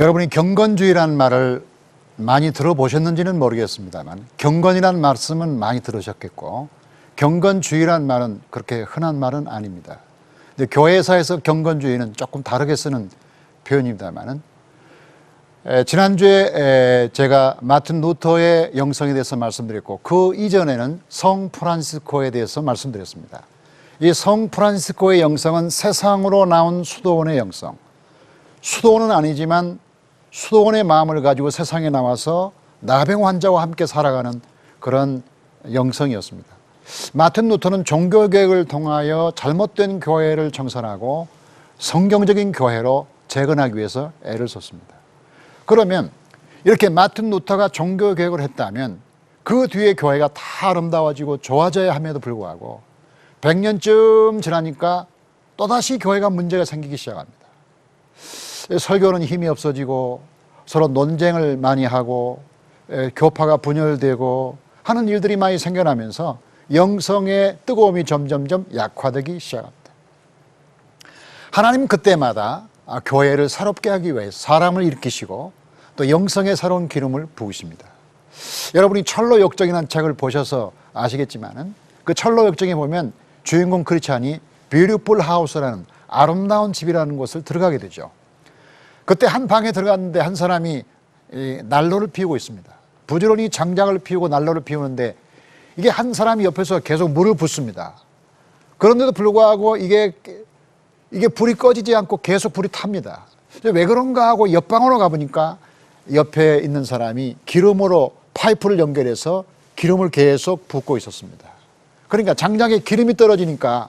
여러분이 경건주의라는 말을 많이 들어보셨는지는 모르겠습니다만 경건이라는 말씀은 많이 들으셨겠고 경건주의라는 말은 그렇게 흔한 말은 아닙니다. 근데 교회사에서 경건주의는 조금 다르게 쓰는 표현입니다만은 에, 지난주에 에, 제가 마틴 루터의 영성에 대해서 말씀드렸고 그 이전에는 성 프란시스코에 대해서 말씀드렸습니다. 이 성 프란시스코의 영성은 세상으로 나온 수도원의 영성. 수도원은 아니지만 수도원의 마음을 가지고 세상에 나와서 나병 환자와 함께 살아가는 그런 영성이었습니다. 마틴 루터는 종교 개혁을 통하여 잘못된 교회를 정산하고 성경적인 교회로 재건하기 위해서 애를 썼습니다. 그러면 이렇게 마틴 루터가 종교 개혁을 했다면 그 뒤에 교회가 다 아름다워지고 좋아져야 함에도 불구하고 100년쯤 지나니까 또다시 교회가 문제가 생기기 시작합니다. 설교는 힘이 없어지고 서로 논쟁을 많이 하고 에, 교파가 분열되고 하는 일들이 많이 생겨나면서 영성의 뜨거움이 점점점 약화되기 시작합니다. 하나님 그때마다 아, 교회를 새롭게 하기 위해 사람을 일으키시고 또 영성의 새로운 기름을 부으십니다. 여러분이 철로 역정이라는 책을 보셔서 아시겠지만은 그 철로 역정에 보면 주인공 크리스찬이 뷰티풀 하우스라는 아름다운 집이라는 곳을 들어가게 되죠. 그때 한 방에 들어갔는데 한 사람이 이 난로를 피우고 있습니다. 부지런히 장작을 피우고 난로를 피우는데 이게 한 사람이 옆에서 계속 물을 붓습니다. 그런데도 불구하고 이게 이게 불이 꺼지지 않고 계속 불이 탑니다. 왜 그런가 하고 옆방으로 가보니까 옆에 있는 사람이 기름으로 파이프를 연결해서 기름을 계속 붓고 있었습니다. 그러니까 장작에 기름이 떨어지니까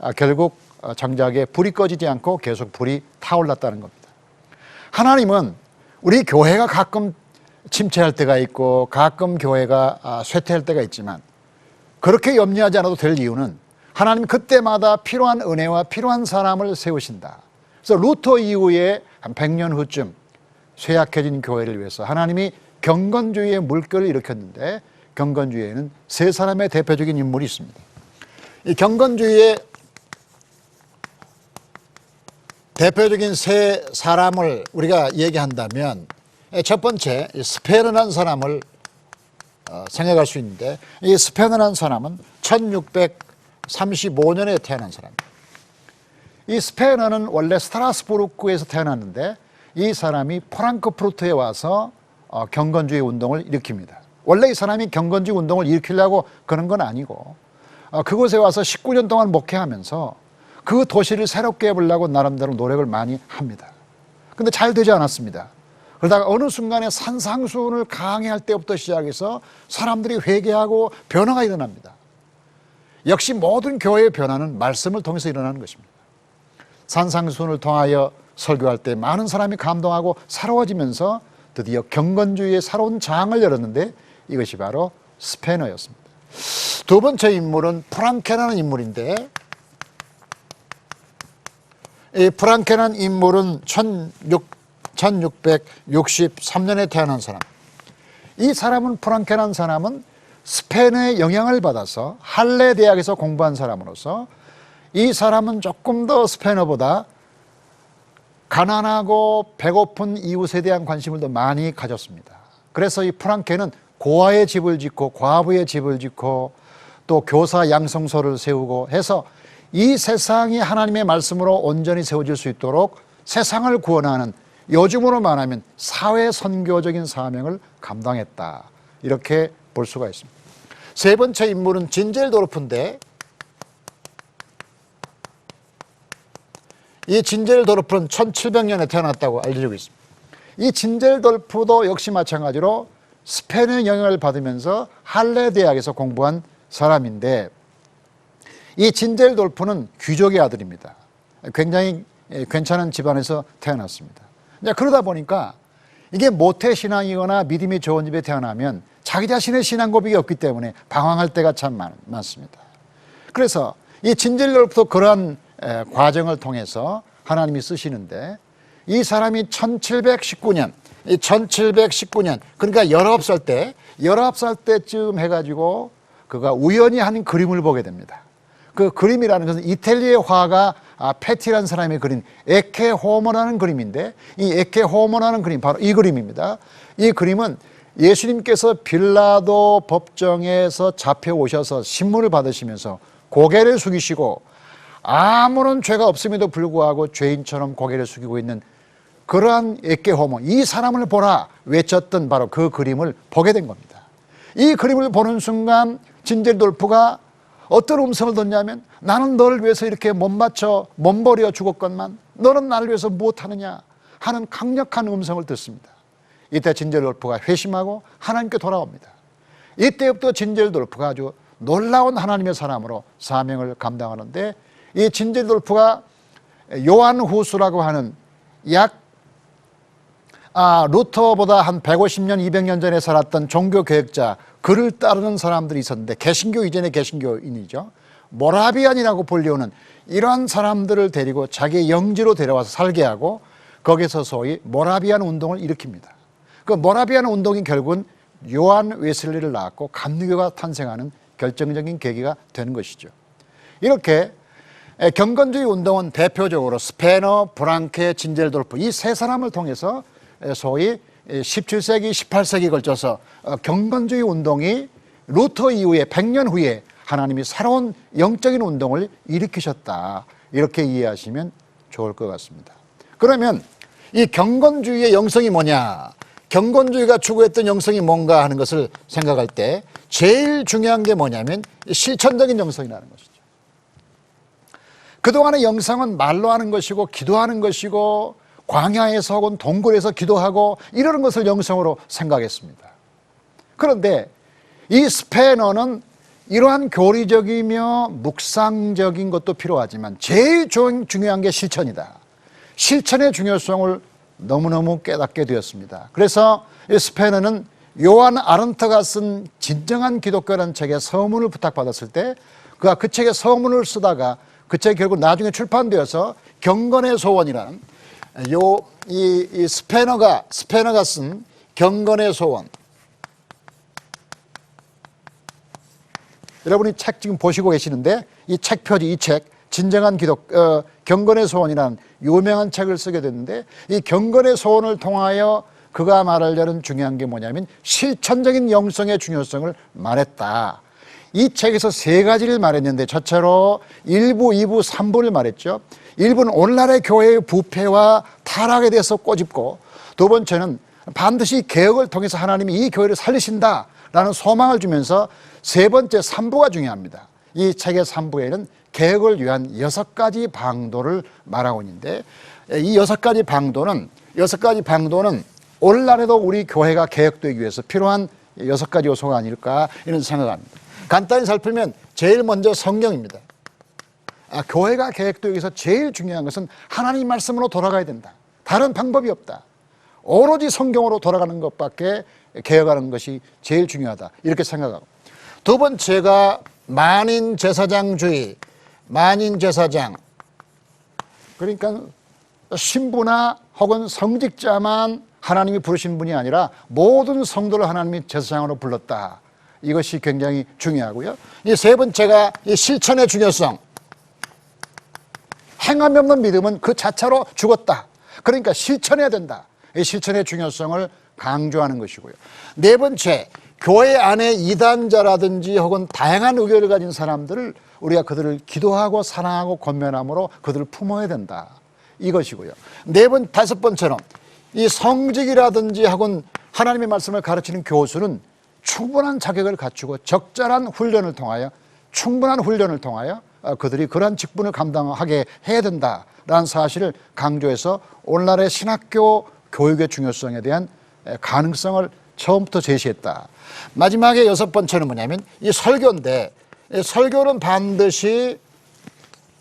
아, 결국 어, 장작에 불이 꺼지지 않고 계속 불이 타올랐다는 겁니다. 하나님은 우리 교회가 가끔 침체할 때가 있고 가끔 교회가 아, 쇠퇴할 때가 있지만 그렇게 염려하지 않아도 될 이유는 하나님 그때마다 필요한 은혜와 필요한 사람을 세우신다. 그래서 루터 이후에 한 100년 후쯤 쇠약해진 교회를 위해서 하나님이 경건주의의 물결을 일으켰는데 경건주의에는 세 사람의 대표적인 인물이 있습니다. 이 경건주의의 대표적인 세 사람을 우리가 얘기한다면 첫 번째 스페르라는 사람을 어, 생각할 수 있는데 이 스페르라는 사람은 1635년에 태어난 사람입니다. 이 스페르는 원래 스트라스부르크에서 태어났는데 이 사람이 프랑크푸르트에 와서 어, 경건주의 운동을 일으킵니다. 원래 이 사람이 경건주의 운동을 일으키려고 그런 건 아니고 어, 그곳에 와서 19년 동안 목회하면서 그 도시를 새롭게 해보려고 나름대로 노력을 많이 합니다. 근데 잘 되지 않았습니다. 그러다가 어느 순간에 산상수훈을 강행할 때부터 시작해서 사람들이 회개하고 변화가 일어납니다. 역시 모든 교회의 변화는 말씀을 통해서 일어나는 것입니다. 산상수훈을 통하여 설교할 때 많은 사람이 감동하고 새로워지면서 드디어 경건주의의 새로운 장을 열었는데 이것이 바로 스페너였습니다. 두 번째 인물은 프랑케라는 인물인데 이 프랑케라는 인물은 16, 1663년에 태어난 사람. 이 사람은 프랑케라는 사람은 스페인의 영향을 받아서 할레 대학에서 공부한 사람으로서 이 사람은 조금 더 스페인어보다 가난하고 배고픈 이웃에 대한 관심을 더 많이 가졌습니다. 그래서 이 프랑케는 고아의 집을 짓고 과부의 집을 짓고 또 교사 양성소를 세우고 해서 이 세상이 하나님의 말씀으로 온전히 세워질 수 있도록 세상을 구원하는 요즘으로 말하면 사회 선교적인 사명을 감당했다. 이렇게 볼 수가 있습니다. 세 번째 인물은 진젤 도르프인데 이 진젤 도르프는 1700년에 태어났다고 알려지고 있습니다. 이 진젤 도르프도 역시 마찬가지로 스페인의 영향을 받으면서 할레 대학에서 공부한 사람인데 이 진젤돌프는 귀족의 아들입니다. 굉장히 괜찮은 집안에서 태어났습니다. 그러다 보니까 이게 모태 신앙이거나 믿음이 좋은 집에 태어나면 자기 자신의 신앙 고백이 없기 때문에 방황할 때가 참 많, 습니다 그래서 이 진젤돌프도 그러한 과정을 통해서 하나님이 쓰시는데 이 사람이 1719년, 이 1719년, 그러니까 19살 때, 19살 때쯤 해가지고 그가 우연히 한 그림을 보게 됩니다. 그 그림이라는 것은 이탈리아의 화가 아, 패티라는 사람이 그린 에케 호모라는 그림인데 이 에케 호모라는 그림 바로 이 그림입니다. 이 그림은 예수님께서 빌라도 법정에서 잡혀오셔서 신문을 받으시면서 고개를 숙이시고 아무런 죄가 없음에도 불구하고 죄인처럼 고개를 숙이고 있는 그러한 에케 호모 이 사람을 보라 외쳤던 바로 그 그림을 보게 된 겁니다. 이 그림을 보는 순간 진젤 돌프가 어떤 음성을 뒀냐면 나는 너를 위해서 이렇게 못 맞춰 몸버려 죽었건만 너는 나를 위해서 무엇하느냐 하는 강력한 음성을 듣습니다. 이때 진젤돌프가 회심하고 하나님께 돌아옵니다. 이때부터 진젤돌프가 아주 놀라운 하나님의 사람으로 사명을 감당하는데 이 진젤돌프가 요한 후수라고 하는 약 아, 루터보다 한 150년, 200년 전에 살았던 종교 개혁자, 그를 따르는 사람들이 있었는데, 개신교 이전의 개신교인이죠. 모라비안이라고 불리우는 이러한 사람들을 데리고 자기 영지로 데려와서 살게 하고, 거기서 소위 모라비안 운동을 일으킵니다. 그 모라비안 운동이 결국은 요한 웨슬리를 낳았고, 감리교가 탄생하는 결정적인 계기가 되는 것이죠. 이렇게 에, 경건주의 운동은 대표적으로 스페너, 브랑케, 진젤돌프 이 세 사람을 통해서 에, 소위 17세기, 18세기 걸쳐서 어, 경건주의 운동이 루터 이후에 100년 후에 하나님이 새로운 영적인 운동을 일으키셨다. 이렇게 이해하시면 좋을 것 같습니다. 그러면 이 경건주의의 영성이 뭐냐? 경건주의가 추구했던 영성이 뭔가 하는 것을 생각할 때 제일 중요한 게 뭐냐면 실천적인 영성이라는 것이죠. 그동안의 영성은 말로 하는 것이고 기도하는 것이고 광야에서 혹은 동굴에서 기도하고 이러는 것을 영성으로 생각했습니다. 그런데 이 스페너는 이러한 교리적이며 묵상적인 것도 필요하지만 제일 중- 중요한 게 실천이다. 실천의 중요성을 너무너무 깨닫게 되었습니다. 그래서 이 스페너는 요한 아른트가 쓴 진정한 기독교라는 책에 서문을 부탁받았을 때 그가 그 책에 서문을 쓰다가 그 책이 결국 나중에 출판되어서 경건의 소원이라는 요, 이, 이 스페너가, 스페너가 쓴 경건의 소원. 여러분이 책 지금 보시고 계시는데 이 책 표지, 이 책, 진정한 기독, 어, 경건의 소원이라는 유명한 책을 쓰게 됐는데 이 경건의 소원을 통하여 그가 말하려는 중요한 게 뭐냐면 실천적인 영성의 중요성을 말했다. 이 책에서 세 가지를 말했는데 첫째로 1부, 2부, 3부를 말했죠. 1부는 오늘날의 교회의 부패와 타락에 대해서 꼬집고 두 번째는 반드시 개혁을 통해서 하나님이 이 교회를 살리신다라는 소망을 주면서 세 번째 3부가 중요합니다. 이 책의 3부에는 개혁을 위한 여섯 가지 방도를 말하고 있는데 이 여섯 가지 방도는 여섯 가지 방도는 오늘날에도 우리 교회가 개혁되기 위해서 필요한 여섯 가지 요소가 아닐까 이런 생각합니다. 간단히 살피면 제일 먼저 성경입니다. 아, 교회가 위해서 제일 중요한 것은 하나님 말씀으로 돌아가야 된다. 다른 방법이 없다. 오로지 성경으로 돌아가는 것밖에 개혁하는 것이 제일 중요하다. 이렇게 생각하고. 두 번째가 만인 제사장주의, 만인 제사장. 그러니까 신부나 혹은 성직자만 하나님이 부르신 분이 아니라 모든 성도를 하나님이 제사장으로 불렀다. 이것이 굉장히 중요하고요. 이 세 번째가 이 실천의 중요성. 행함이 없는 믿음은 그 자체로 죽었다. 그러니까 실천해야 된다. 이 실천의 중요성을 강조하는 것이고요. 네 번째, 교회 안에 이단자라든지 혹은 다양한 의견을 가진 사람들을 우리가 그들을 기도하고 사랑하고 권면함으로 그들을 품어야 된다. 이것이고요. 네 번, 다섯 번째는 이 성직이라든지 혹은 하나님의 말씀을 가르치는 교수는 충분한 자격을 갖추고 적절한 훈련을 통하여 충분한 훈련을 통하여 어, 그들이 그러한 직분을 감당하게 해야 된다라는 사실을 강조해서 오늘날의 신학교 교육의 중요성에 대한 에, 가능성을 처음부터 제시했다. 마지막에 여섯 번째는 뭐냐면 이 설교인데 이 설교는 반드시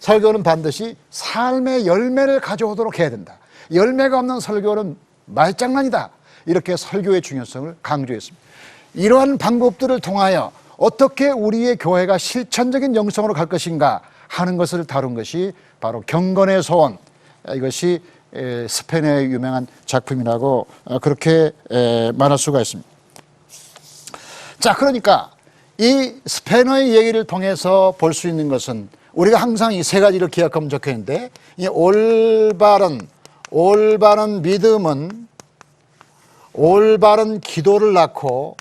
설교는 반드시 삶의 열매를 가져오도록 해야 된다. 열매가 없는 설교는 말장난이다. 이렇게 설교의 중요성을 강조했습니다. 이러한 방법들을 통하여 어떻게 우리의 교회가 실천적인 영성으로 갈 것인가 하는 것을 다룬 것이 바로 경건의 소원. 이것이 에, 스페인의 유명한 작품이라고 어, 그렇게 에, 말할 수가 있습니다. 자, 그러니까 이 스페너의 얘기를 통해서 볼 수 있는 것은 우리가 항상 이 세 가지를 기억하면 좋겠는데 이 올바른 올바른 믿음은 올바른 기도를 낳고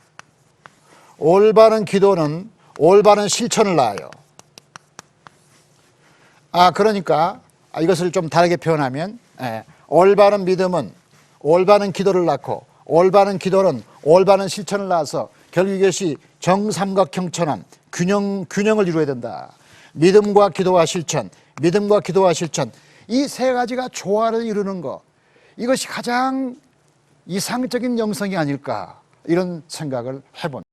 올바른 기도는 올바른 실천을 낳아요. 아 그러니까 아, 이것을 좀 다르게 표현하면 예, 올바른 믿음은 올바른 기도를 낳고 올바른 기도는 올바른 실천을 낳아서 결국 이것이 정삼각형처럼 균형 균형을 이루어야 된다. 믿음과 기도와 실천, 믿음과 기도와 실천 이 세 가지가 조화를 이루는 것 이것이 가장 이상적인 영성이 아닐까 이런 생각을 해본.